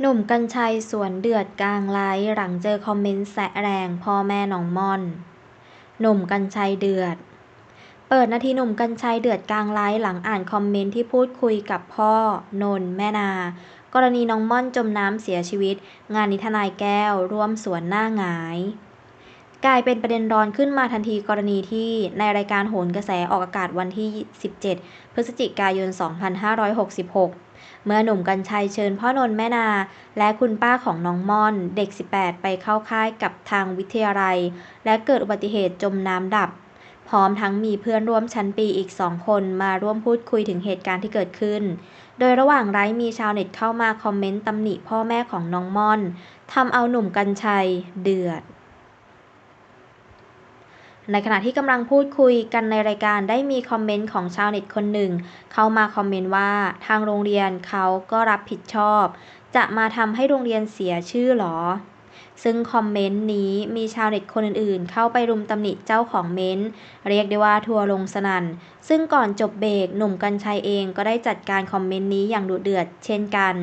หนุ่ม กรรชัย สวนเดือดกลางไลฟ์ หลังเจอคอมเมนต์แซะแรง พ่อแม่น้องม่อน หนุ่ม กรรชัย เดือด เปิดนาทีหนุ่ม กรรชัย เดือดกลางไลฟ์ หลังอ่านคอมเมนต์ที่พูดคุยกับพ่อ นน แม่นา กรณีน้องม่อนจมน้ำเสียชีวิต งานนิทนายแก้ว ร่วมสวนหน้าหงาย กลายเป็นประเด็นร้อนขึ้นมาทันทีกรณีที่ในรายการโหนกระแสออกอากาศวันที่ 17 พฤศจิกายน 2566 เมื่อหนุ่มกัญชัยเชิญพ่อนนท์แม่นา และคุณป้าของน้องม่อน เด็ก 18 ไปเข้าค่ายกับทางวิทยาลัย และเกิดอุบัติเหตุจมน้ำดับ พร้อมทั้งมีเพื่อนร่วมชั้นปีอีกสองคนมาร่วมพูดคุยถึงเหตุการณ์ที่เกิดขึ้น โดยระหว่างไลฟ์มีชาวเน็ตเข้ามาคอมเมนต์ตำหนิพ่อแม่ของน้องม่อนทำเอาหนุ่มกัญชัยเดือด ในขณะที่กำลังพูดคุยกันในรายการได้มีคอมเมนต์ของชาวเน็ตคนหนึ่ง เข้ามาคอมเมนต์ว่าทางโรงเรียนเขาก็รับผิดชอบ จะมาทำให้โรงเรียนเสียชื่อหรอ ซึ่งคอมเมนต์นี้มีชาวเน็ตคนอื่นๆ เข้าไปรุมตำหนิเจ้าของเมนต์เรียกได้ว่าทัวร์ลงสนัน่น ซึ่งก่อนจบเบรกหนุ่มกัญชัยเองก็ได้จัดการคอมเมนต์นี้อย่างดุเดือดเช่นกัน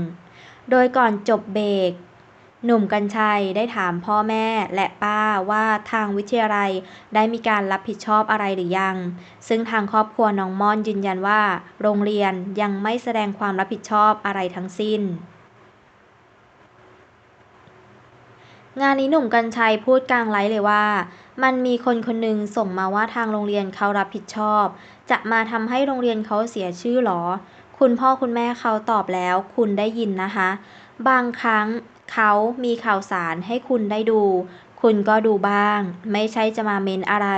โดยก่อนจบเบรก หนุ่มกัญชัยได้ถามพ่อแม่และป้าว่าทางวิทยาลัยได้มีการรับผิดชอบอะไรหรือยัง ซึ่งทางครอบครัวน้องม่อนยืนยันว่า โรงเรียนยังไม่แสดงความรับผิดชอบอะไรทั้งสิ้น งานนี้หนุ่มกัญชัยพูดกลางไลฟ์เลยว่า มันมีคนคนหนึ่งส่งมาว่าทางโรงเรียนเขารับผิดชอบ จะมาทำให้โรงเรียนเขาเสียชื่อหรอ คุณพ่อคุณแม่เขาตอบแล้ว คุณได้ยินนะคะบางครั้ง เขามีข่าวสารให้คุณได้ดู คุณก็ดูบ้าง ไม่ใช่จะมาเมนอะไร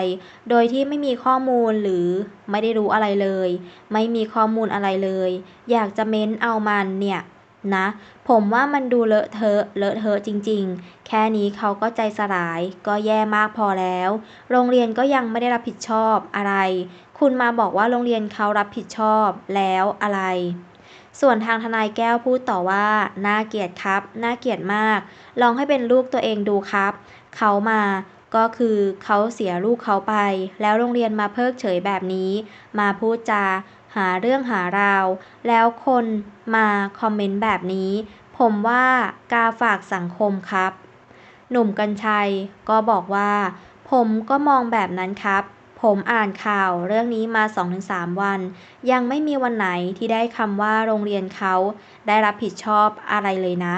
โดยที่ไม่มีข้อมูลหรือไม่ได้รู้อะไรเลย ไม่มีข้อมูลอะไรเลย อยากจะเมนเอามันเนี่ยนะ ผมว่ามันดูเลอะเทอะเลอะเทอะจริงๆ แค่นี้เขาก็ใจสลาย ก็แย่มากพอแล้ว โรงเรียนก็ยังไม่ได้รับผิดชอบอะไร คุณมาบอกว่าโรงเรียนเขารับผิดชอบแล้วอะไร ส่วนทางทนายแก้วพูดต่อว่า น่าเกลียดครับ น่าเกลียดมาก ลองให้เป็นลูกตัวเองดูครับ เขามาก็คือเขาเสียลูกเขาไป แล้วโรงเรียนมาเพิกเฉยแบบนี้ มาพูดจา หาเรื่องหาราว แล้วคนมาคอมเมนต์แบบนี้ ผมว่ากาฝากสังคมครับ หนุ่มกัญชัยก็บอกว่า ผมก็มองแบบนั้นครับ ผมอ่านข่าวเรื่องนี้มา 2-3 วัน ยังไม่มีวันไหนที่ได้คำว่าโรงเรียนเขาได้รับผิดชอบอะไรเลยนะ